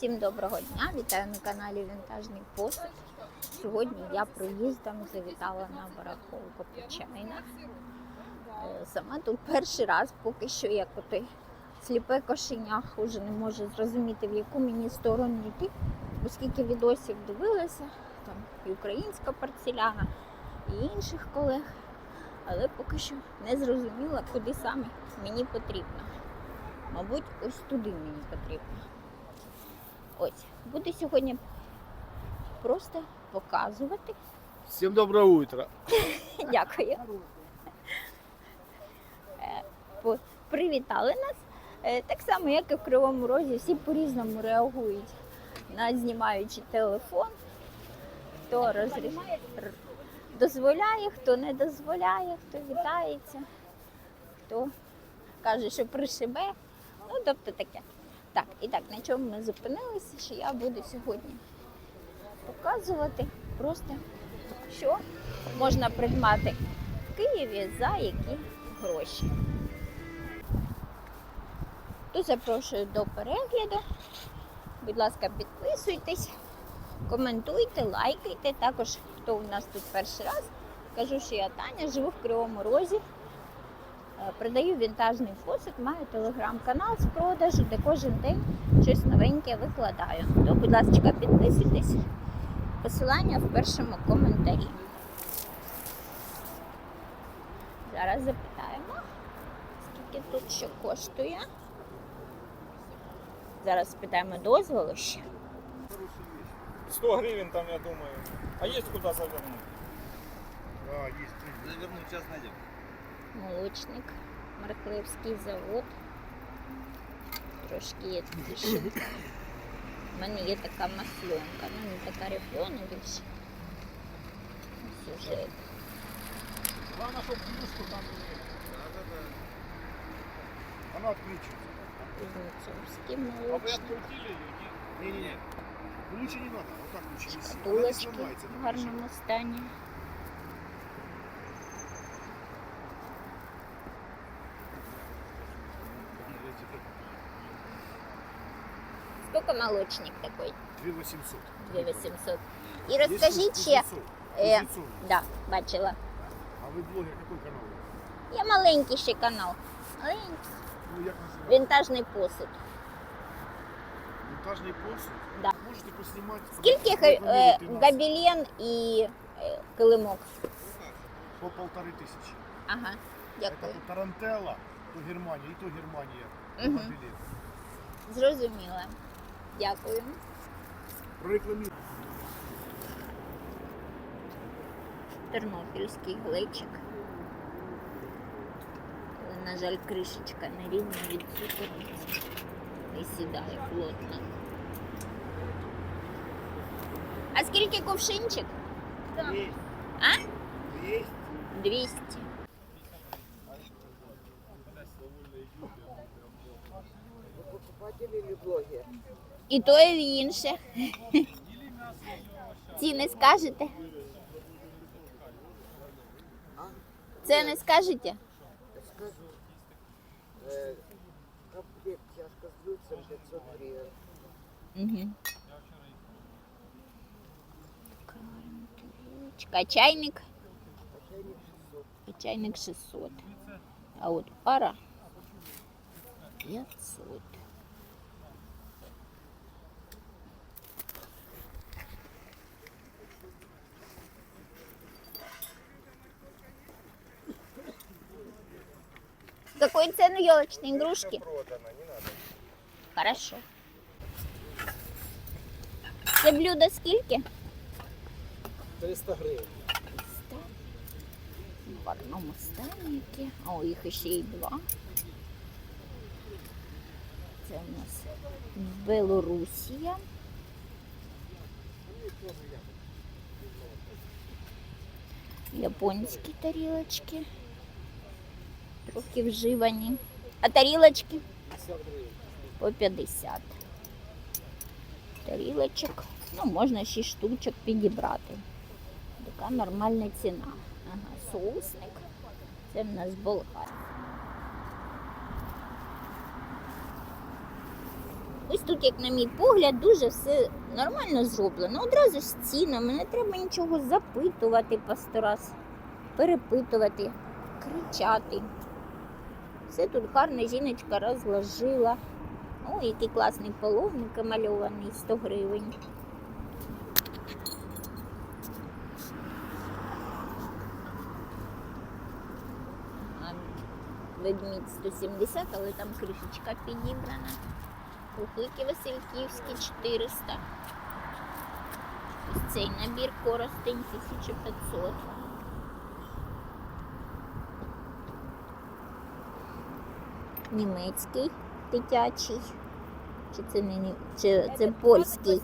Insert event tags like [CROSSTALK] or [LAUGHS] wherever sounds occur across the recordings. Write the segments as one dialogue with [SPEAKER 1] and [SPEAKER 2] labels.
[SPEAKER 1] Всім доброго дня! Вітаю на каналі Вінтажний посуд. Сьогодні я проїздом завітала на барахолку Почайна. Е, Сама тут перший раз, поки що як оте сліпе кошеня, уже не можу зрозуміти, в яку мені сторону йти, оскільки відосів дивилася, там і українська порцеляна, і інших колег, але поки що не зрозуміла, куди саме мені потрібно. Мабуть, ось туди мені потрібно. Ось, буду сьогодні просто показувати.
[SPEAKER 2] Всем доброе утро. [LAUGHS]
[SPEAKER 1] Дякую. Е, Привітали нас. Е, Так само, як і в Кривому Розі, всі по-різному реагують на знімаючи телефон. Хто розрішає, дозволяє, хто не дозволяє, хто вітається, хто каже, що пришибе. Ну, тобто таке. Так, і так, на чому ми зупинилися, що я буду сьогодні показувати просто, що можна придбати в Києві за які гроші. Тут запрошую до перегляду. Будь ласка, підписуйтесь, коментуйте, лайкайте. Також, хто у нас тут перший раз, кажу, що я Таня, живу в Кривому Розі. Е, Продаю вінтажний посуд, маю телеграм-канал з продажу, де кожен день щось новеньке викладаю. То, будь ласка, підписуйтесь. Посилання в першому коментарі. Зараз запитаємо, скільки тут що коштує. Зараз спитаємо дозволу ще.
[SPEAKER 3] 100 гривен там, я думаю. А есть куда завернуть?
[SPEAKER 2] Да, есть три.
[SPEAKER 4] Завернуть сейчас найдем.
[SPEAKER 1] Молочник, Марклевський завод. Трошки є трішинка. У [COUGHS] мене є така масльонка, ну не така рифлона більше. Сюжет.
[SPEAKER 3] Главное, чтобы плюшку там не
[SPEAKER 2] Она отключится.
[SPEAKER 1] Кузнецовський
[SPEAKER 3] А вы
[SPEAKER 1] молочник.
[SPEAKER 3] открутили ее?
[SPEAKER 2] Не-не-не. Лучше не надо, вот так лучше висит. Она не
[SPEAKER 1] Шкатулочки
[SPEAKER 2] сломается.
[SPEAKER 1] в гарному стані. Молочник такий?
[SPEAKER 2] 2800.
[SPEAKER 1] 2800. І розкажіть ще. Е, да, бачила.
[SPEAKER 2] А вы блогер какой канал?
[SPEAKER 1] Є маленький ще канал. Маленький.
[SPEAKER 2] Ну, як називається?
[SPEAKER 1] Вінтажний посуд.
[SPEAKER 2] Вінтажний посуд?
[SPEAKER 1] Да.
[SPEAKER 2] Можете поснімати.
[SPEAKER 1] Скільки е, гобелен і е, килимок?
[SPEAKER 2] По полтори тисячі.
[SPEAKER 1] Ага, дякую.
[SPEAKER 2] то Тарантелла, то Германія, і то Германія.
[SPEAKER 1] Мгм.
[SPEAKER 2] Гобелен.
[SPEAKER 1] Дякую.
[SPEAKER 2] Прорекламуйте.
[SPEAKER 1] Тернопільський глечик. Але, на жаль, кришечка не рівна від цукорниці. Не сідає плотно. А скільки кувшинчик?
[SPEAKER 2] Есть.
[SPEAKER 1] А?
[SPEAKER 2] Есть.
[SPEAKER 1] 200.
[SPEAKER 5] Покупатель или блогер?
[SPEAKER 1] І то, і інше. Ціни скажете? Це не скажете?
[SPEAKER 5] Скажу. Комплект чашка с блюдцем 500 гривен.
[SPEAKER 1] Угу. А чайник?
[SPEAKER 5] А чайник 600.
[SPEAKER 1] А чайник 600. А от пара 500. Какой цену елочные игрушки?
[SPEAKER 3] Продано, не надо.
[SPEAKER 1] Хорошо. Це блюдо скільки?
[SPEAKER 3] 300 гривен.
[SPEAKER 1] В гарному стані які. О, їх ще й два. Це у нас Білорусія. Японські тарілочки. Трохи вживані. А тарілочки? по 50. Тарілочок. Ну, можна 6 штучок підібрати. Така нормальна ціна. Ага, соусник. Це в нас болгар. Ось тут, як на мій погляд, дуже все нормально зроблено. Одразу з цінами, не треба нічого запитувати по сто раз, перепитувати, кричати. Все тут гарно жіночка розложила. О, який класний половник мальований, 100 гривень. Ведмідь 170, але там кришечка підібрана. Кухлики Васильківські 400. Ось цей набір коростень 1500. Німецький дитячий. Чи це не чи це польський?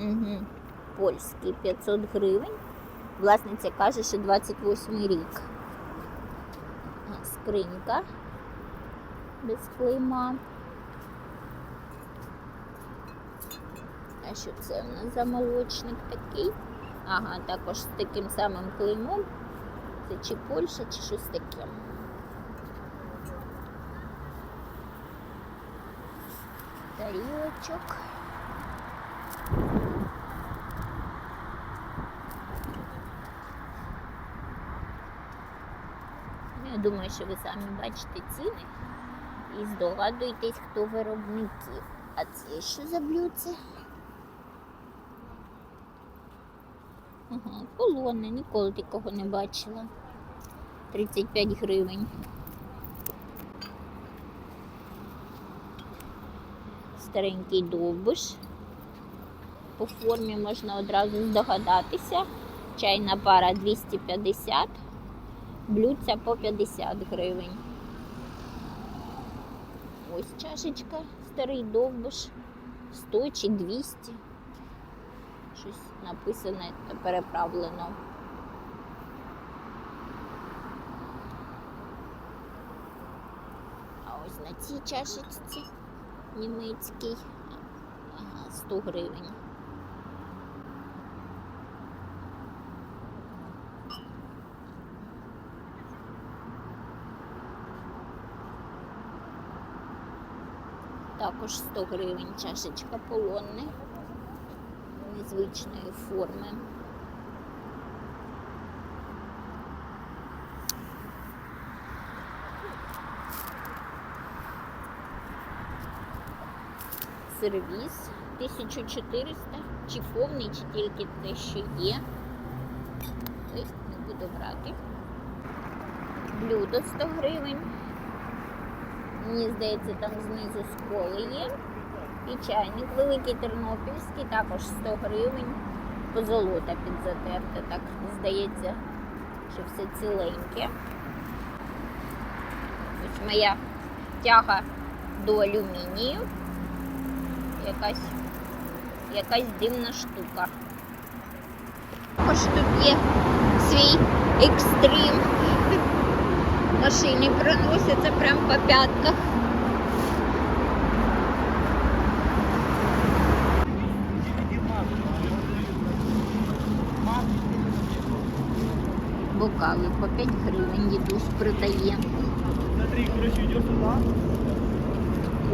[SPEAKER 1] Угу. Польський 500 гривень. Власниця каже, що 28 рік. Скринька без клейма. А що це в нас за молочник такий? Ага, також з таким самим клеймом. Це чи Польща, чи щось таке. Тарілочок. Я думаю, що ви самі бачите ціни і здогадуєтесь, хто виробники. А це що за блюдце? Ага, колони, ніколи такого не бачила. 35 гривень. Старенький довбиш. По формі можна одразу здогадатися. Чайна пара 250, блюдця по 50 гривень. Ось чашечка, старий довбиш, 100 чи 200. Щось написане та переправлено. А ось на цій чашечці німецький ага, 100 гривень. Також 100 гривень чашечка полонне незвичної форми. Сервіс 1400, чи повний, чи тільки те, що є. Ой, не буду брати. Блюдо 100 гривень. Мені здається, там знизу сколи є. І чайник великий тернопільський, також 100 гривень. Позолота підзатерта, так здається, що все ціленьке. Ось моя тяга до алюмінію. Якась, якась дивна штука. Також тут є свій екстрим. Машини проносяться прямо по п'ятках. Бокали по 5 гривень дідусь продає.
[SPEAKER 2] Смотри, короче, идет сюда.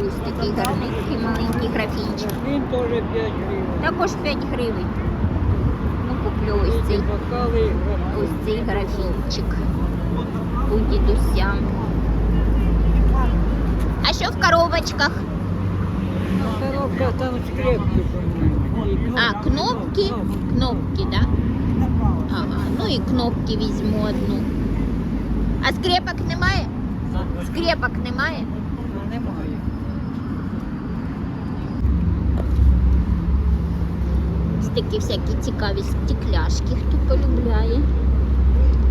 [SPEAKER 1] Ось такий гарненький маленький графінчик.
[SPEAKER 4] Він теж 5 гривень.
[SPEAKER 1] Також 5 гривень. Ну, куплю ось цей, ось цей графінчик у дідуся. А що в коробочках?
[SPEAKER 4] Коробка там скрепки.
[SPEAKER 1] А, кнопки? Кнопки, да? Ага, ну і кнопки візьму одну. А скрепок немає? Скрепок немає?
[SPEAKER 4] Немає.
[SPEAKER 1] Ось такі всякі цікаві стекляшки, хто полюбляє.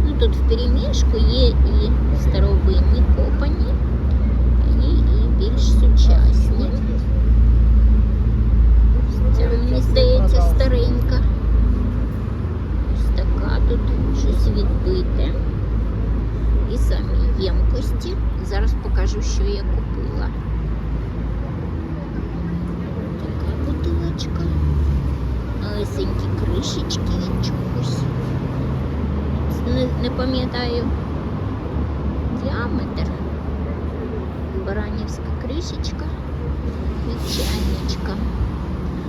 [SPEAKER 1] Ну, тут в перемішку є і старовинні копані, і, і більш сучасні. Це мені здається старенька. Ось така тут щось відбите. І самі ємкості. Зараз покажу, що я купила. Така бутилочка. Малесенькі кришечки від чогось. Не, не пам'ятаю діаметр. Баранівська кришечка. від чайничка.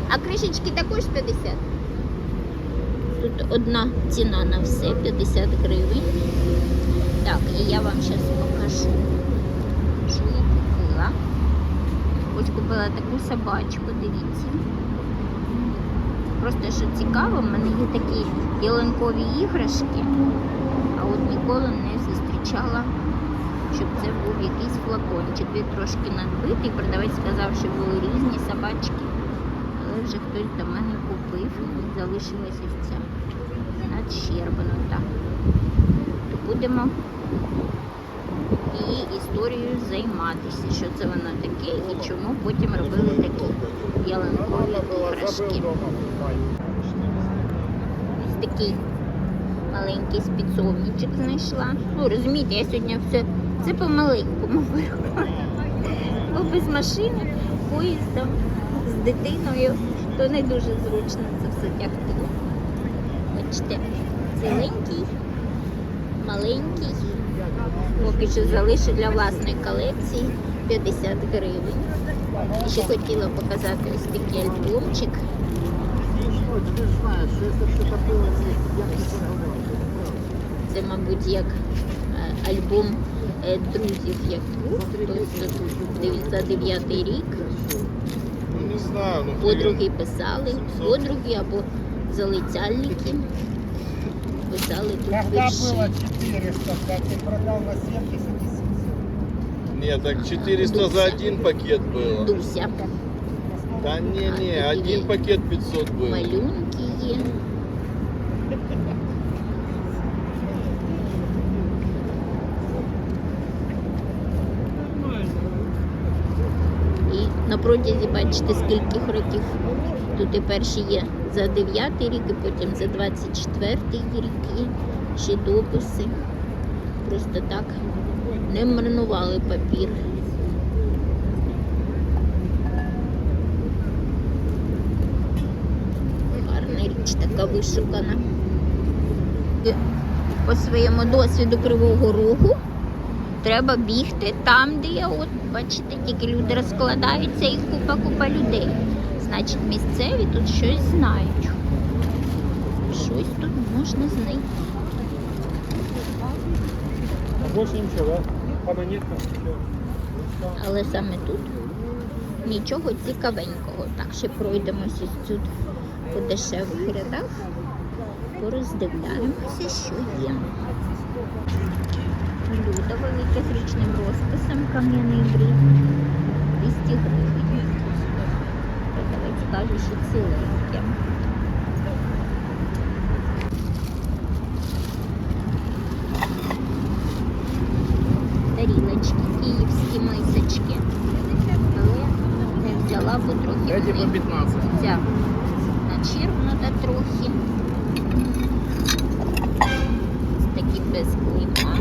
[SPEAKER 1] А кришечки також 50? Тут одна ціна на все 50 гривень. Так, і я вам зараз покажу, що я купила. Ось купила таку собачку, дивіться. Просто що цікаво, в мене є такі ялинкові іграшки, а от ніколи не зустрічала, щоб це був якийсь флакончик. Він трошки надбитий, продавець сказав, що були різні собачки, але вже хтось до мене купив і залишилася ось ця надщербнута. То будемо її історією займатися, що це воно таке і чому потім робили такі ялинкові іграшки. Ось такий маленький спецовничок знайшла. Ну, розумієте, я сьогодні все це по-маленькому беру. Бо без машини, поїздом, з дитиною, то не дуже зручно це все тягти. Бачите, ціленький, маленький. Поки що залишу для власної колекції 50 гривень. І ще хотіла показати ось такий альбомчик. Це, мабуть, як е, альбом е, друзів Яку. Тобто 99 рік.
[SPEAKER 2] Ну ну
[SPEAKER 1] Подруги писали, подруги або залицяльники. Писали тут
[SPEAKER 6] Когда
[SPEAKER 1] вірші.
[SPEAKER 6] было 400, как ты продал на 70
[SPEAKER 2] Нет, так 400 за один пакет было.
[SPEAKER 1] Дуся.
[SPEAKER 2] Да не, не,
[SPEAKER 1] А,
[SPEAKER 2] один пакет 500 был.
[SPEAKER 1] Малюнки протязі бачите, скільких років. Тут і перші є за 9 рік, і потім за 24 рік є ще дописи. Просто так не марнували папір. Гарна річ така вишукана. По своєму досвіду Кривого Рогу треба бігти там, де є, от, бачите, тільки люди розкладаються і купа-купа людей. Значить, місцеві тут щось знають. Щось тут можна знайти.
[SPEAKER 3] Монеткам. всё.
[SPEAKER 1] Але саме тут нічого цікавенького. Так, ще пройдемося тут по дешевих рядах, пороздивляємося, що є. Блюдо велике з річним розписом, кам'яний брід, 200 гривень. Продавець каже, що ціленьке. Тарілочки, київські мисочки. Але не взяла, бо трохи
[SPEAKER 2] Эти
[SPEAKER 1] вони
[SPEAKER 2] по 15.
[SPEAKER 1] ця начерпнута трохи. Такі без клейма.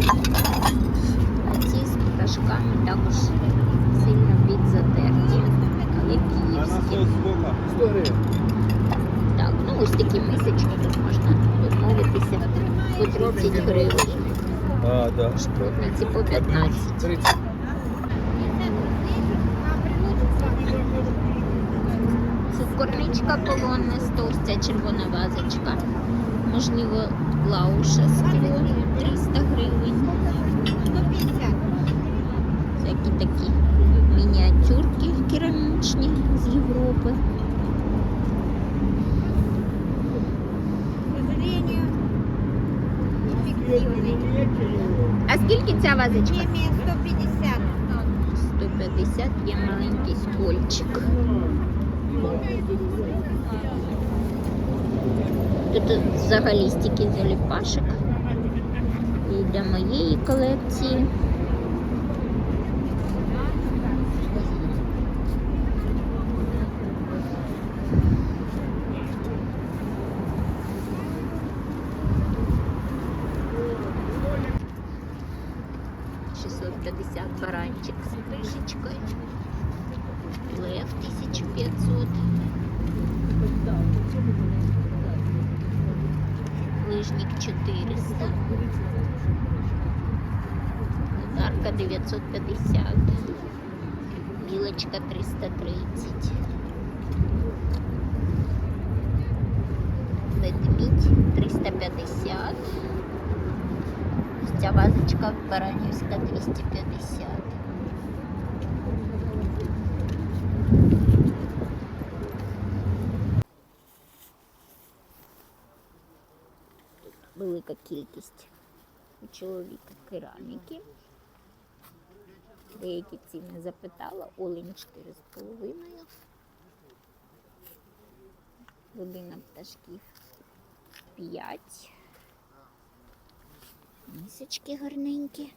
[SPEAKER 1] А ці з пташками також сильно підзатерті, але київські.
[SPEAKER 2] 100 гривен.
[SPEAKER 1] Так, ну ось такі мисочки тут можна домовитися по 30 гривень.
[SPEAKER 2] А, да.
[SPEAKER 1] Шпротниці по 15.
[SPEAKER 2] 30.
[SPEAKER 1] Цукорничка полонна, стовстя червона вазочка. Можливо, лауша скло 300 гривень. Всякі такі мініатюрки керамічні з Європи. А скільки ця вазочка?
[SPEAKER 7] 150.
[SPEAKER 1] 150 є маленький скольчик. Тут взагалі стільки заліпашок. І для моєї колекції. Шістсот п'ятдесят баранчик з кришечкою. Лев 1500. Лижник 400. Ударка 950. білочка 330. Ведмідь 350. Ця вазочка баранівська 250. Велика кількість у чоловіка кераміки. Деякі ціни запитала. Олень 4,5. Година пташків 5. Мисочки гарненькі.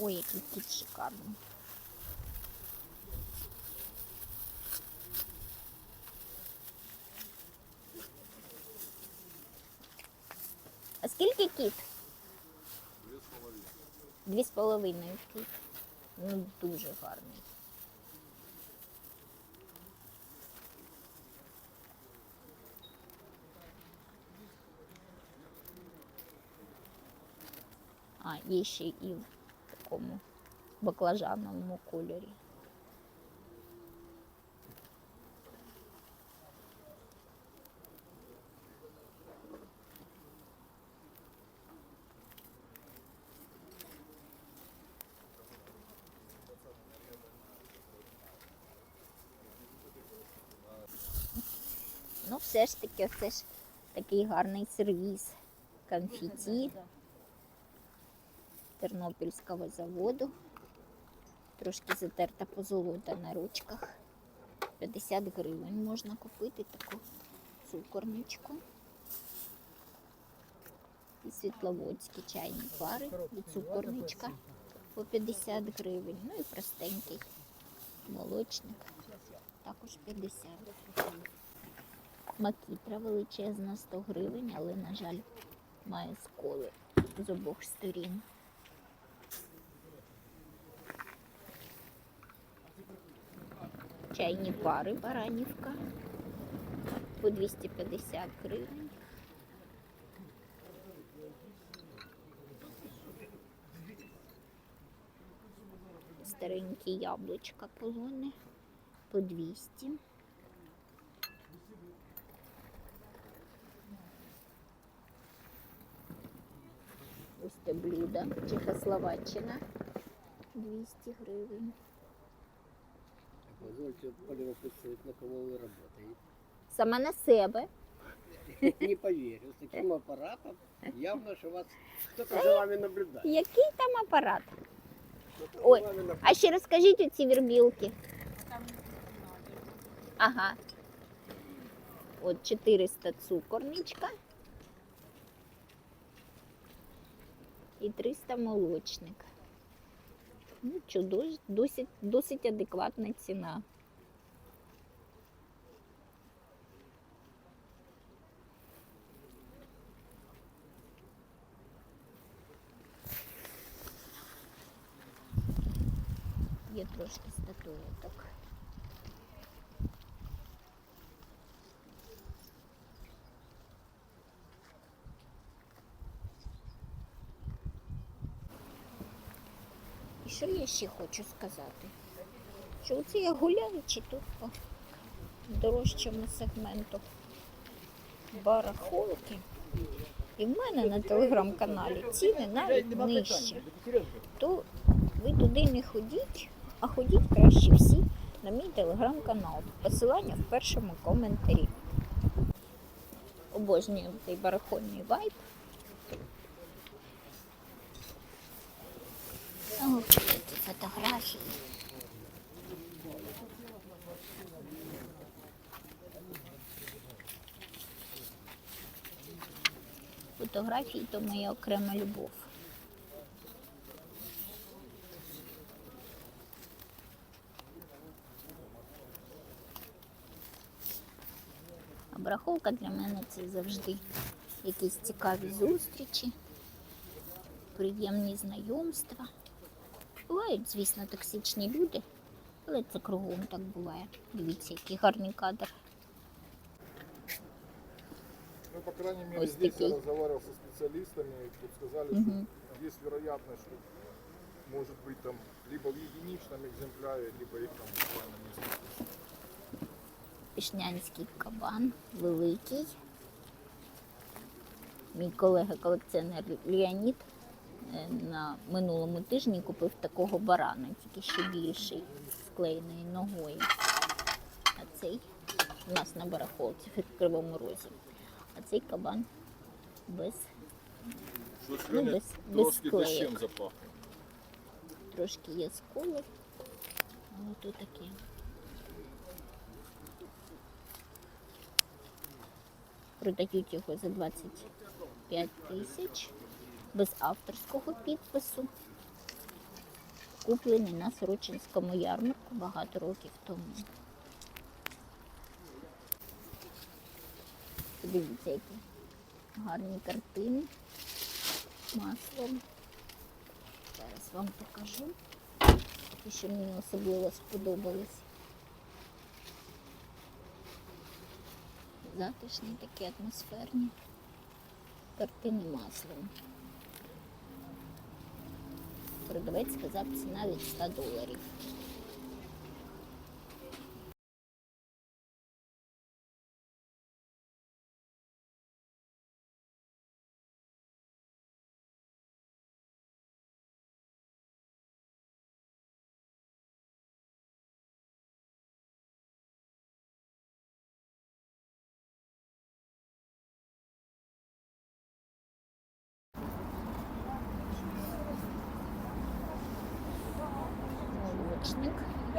[SPEAKER 1] Ой, який кіт шикарний. А скільки кіт? Дві з половиною кіт. Ну, дуже гарний. А, є ще і в такому баклажановому кольорі. Ну, все ж таки, це ж такий гарний сервіс. Конфеті Тернопільського заводу. Трошки затерта позолота на ручках. 50 гривень можна купити таку цукорничку. І світловодські чайні пари і цукорничка по 50 гривень. Ну і простенький молочник також 50. Макітра величезна 100 гривень, але, на жаль, має сколи з обох сторін. Чайні пари баранівка по 250 гривень. Старенькі яблучка полони по 200. Ось те блюдо. Чехословаччина 200 гривень.
[SPEAKER 7] Позвольте полюбопытствовать, на кого вы работаете.
[SPEAKER 1] Сама на себе.
[SPEAKER 7] Не поверю, с таким аппаратом явно, что вас кто-то за вами наблюдает.
[SPEAKER 1] Який там апарат? Ой. А ще розкажіть оці вірбілки. Ага. От 400 цукорничка. І 300 молочник. Ну, що, дос- досить, досить адекватна ціна. Є трошки статуеток. І що я ще хочу сказати? Що оце я гуляючи тут по дорожчому сегменту барахолки. І в мене на телеграм-каналі ціни навіть нижчі. То ви туди не ходіть, а ходіть краще всі на мій телеграм-канал. Посилання в першому коментарі. Обожнюю цей барахольний вайб. ці фотографії. Фотографії то моя окрема любов. Обраховка для мене це завжди якісь цікаві зустрічі, приємні знайомства. Бувають, звісно, токсичні люди, але це кругом так буває. Дивіться, який гарний кадр.
[SPEAKER 8] Ну, по крайней мере,
[SPEAKER 1] Вот
[SPEAKER 8] здесь я
[SPEAKER 1] такие.
[SPEAKER 8] разговаривал со специалистами, и тут сказали,
[SPEAKER 1] Мгм.
[SPEAKER 8] что есть вероятность, что может быть там либо в единичном экземпляре, либо их там буквально несколько.
[SPEAKER 1] Пішнянський кабан, великий. Мій колега-колекціонер Леонід на минулому тижні купив такого барана, тільки ще більший, з склеєною ногою. А цей у нас на барахолці в Кривому Розі. А цей кабан без, ну, без, без
[SPEAKER 2] запахло.
[SPEAKER 1] Трошки є сколи. А от такі. Продають його за 25 тисяч без авторського підпису. Куплений на Сорочинському ярмарку багато років тому. Подивіться, які гарні картини маслом. Зараз вам покажу, ті, що мені особливо сподобались. Затишні такі атмосферні картини маслом. Продавець сказав ціна від 100 доларів. Молочник з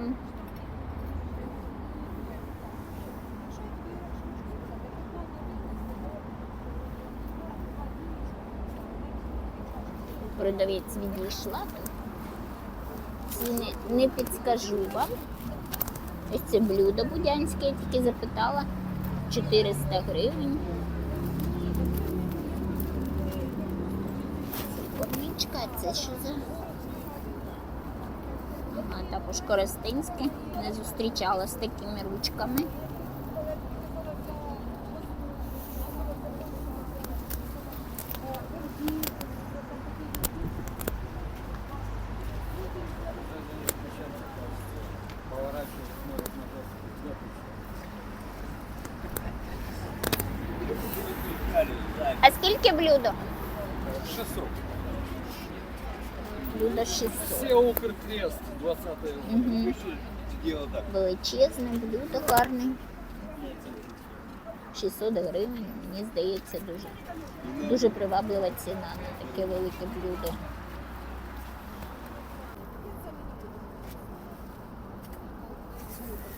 [SPEAKER 1] метеликом. Продавець відійшла. Ціни не підскажу вам. Ось це блюдо будянське, я тільки запитала. 400 гривень. А це що за? Ага, також Коростинське. Не зустрічала з такими ручками. А скільки блюдо?
[SPEAKER 7] 600.
[SPEAKER 1] Блюдо 600.
[SPEAKER 7] Все Укркрест 20
[SPEAKER 1] Угу. Величезне блюдо гарне. 600 гривень, мені здається, дуже, дуже приваблива ціна на таке велике блюдо.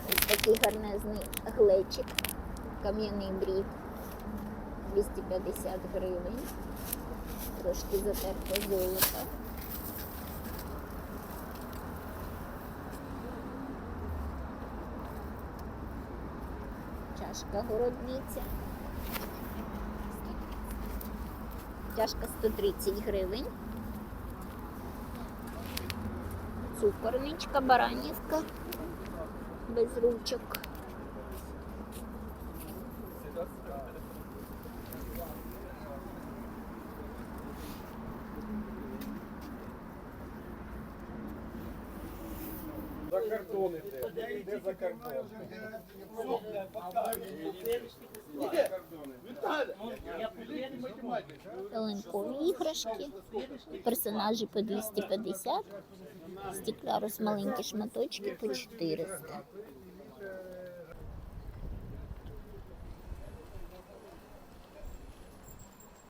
[SPEAKER 1] Ось такий гарнезний глечик, кам'яний брід, 250 гривень, трошки затерто золото. Чашка городниця. Чашка 130 гривень. Цукорничка, баранівка без ручок.
[SPEAKER 8] За кордон іде. Іде за кордон.
[SPEAKER 1] ялинкові іграшки, персонажі по 250, стекляр з маленькі шматочки по 400.